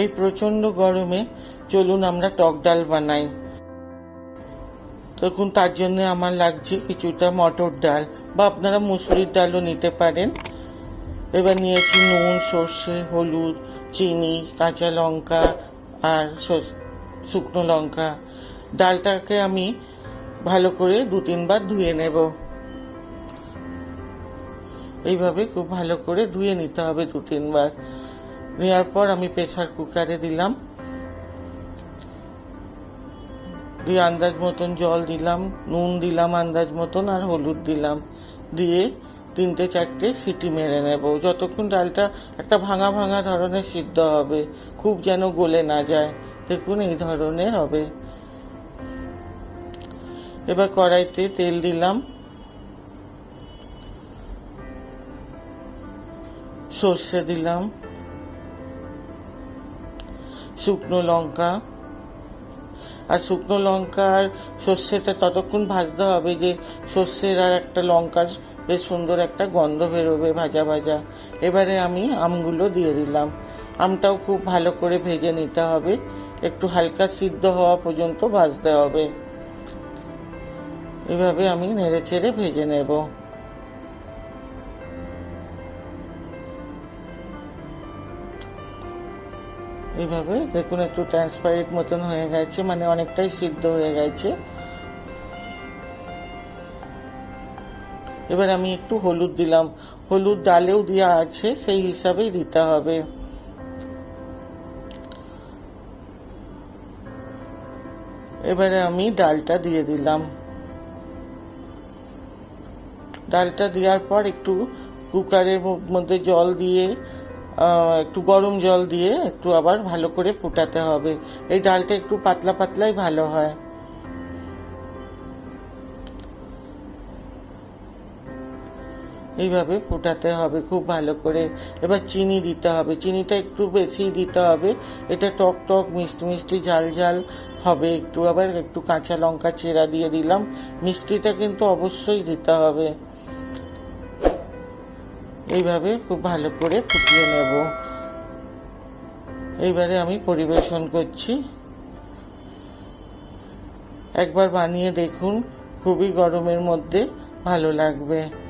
এই প্রচণ্ড গরমে চলুন আমরা টক ডাল বানাই। তখন তার জন্য আমার লাগছে কিছুটা মটর ডাল বা আপনারা মুসুরির ডালও নিতে পারেন। এবার নিয়েছি নুন, সর্ষে, হলুদ, চিনি, কাঁচা লঙ্কা আর শুকনো লঙ্কা। ডালটাকে আমি ভালো করে দু তিনবার ধুয়ে নেব। এইভাবে খুব ভালো করে ধুয়ে নিতে হবে দু তিনবার। নেওয়ার পর আমি প্রেসার কুকারে দিলাম। দিয়ে আন্দাজ মতন জল দিলাম, নুন দিলাম আন্দাজ মতন আর হলুদ দিলাম। দিয়ে তিনটে চারটে সিটি মেরে নেব। যতক্ষণ ডালটা একটা ভাঙা ভাঙা ধরনের সিদ্ধ হবে, খুব যেন গলে না যায়, দেখুন এই ধরনের হবে। এবার কড়াইতে তেল দিলাম। সর্ষে দিলাম। শুকনো লঙ্কা। আর শুকনো লঙ্কা আর সর্ষেটা ততক্ষণ ভাজতে হবে যে সর্ষের আর একটা লঙ্কার বেশ সুন্দর একটা গন্ধ বেরোবে ভাজা ভাজা। এবারে আমি আমগুলো দিয়ে দিলাম। আমটাও খুব ভালো করে ভেজে নিতে হবে। একটু হালকা সিদ্ধ হওয়া পর্যন্ত ভাজতে হবে। এভাবে আমি নেড়ে চেড়ে ভেজে নেব। এইভাবে দেখুন, একটু ট্রান্সপারেন্ট মতন হয়ে গেছে মানে অনেকটাই সিদ্ধ হয়ে গেছে। এবার আমি একটু হলুদ দিলাম। হলুদ ডালেও দেওয়া আছে, সেই হিসাবেই দিতে হবে। এবারে আমি ডালটা দিয়ে দিলাম। ডালটা দেওয়ার পর একটু কুকারের মধ্যে জল দিয়ে একটু গরম জল দিয়ে একটু আবার ভালো করে ফুটাতে হবে। এই ডালটা একটু পাতলা পাতলাই ভালো হয়। এইভাবে ফুটাতে হবে খুব ভালো করে। এবার চিনি দিতে হবে। চিনিটা একটু বেশি দিতে হবে। এটা টক টক, মিষ্টি মিষ্টি, ঝাল ঝাল হবে একটু। আবার একটু কাঁচা লঙ্কা চেরা দিয়ে দিলাম। মিষ্টিটা কিন্তু অবশ্যই দিতে হবে। এইভাবে খুব ভালো করে ফুটিয়ে নেব। এইবারে আমি পরিবেশন করছি। একবার বানিয়ে দেখুন, খুবই গরমের মধ্যে ভালো লাগবে।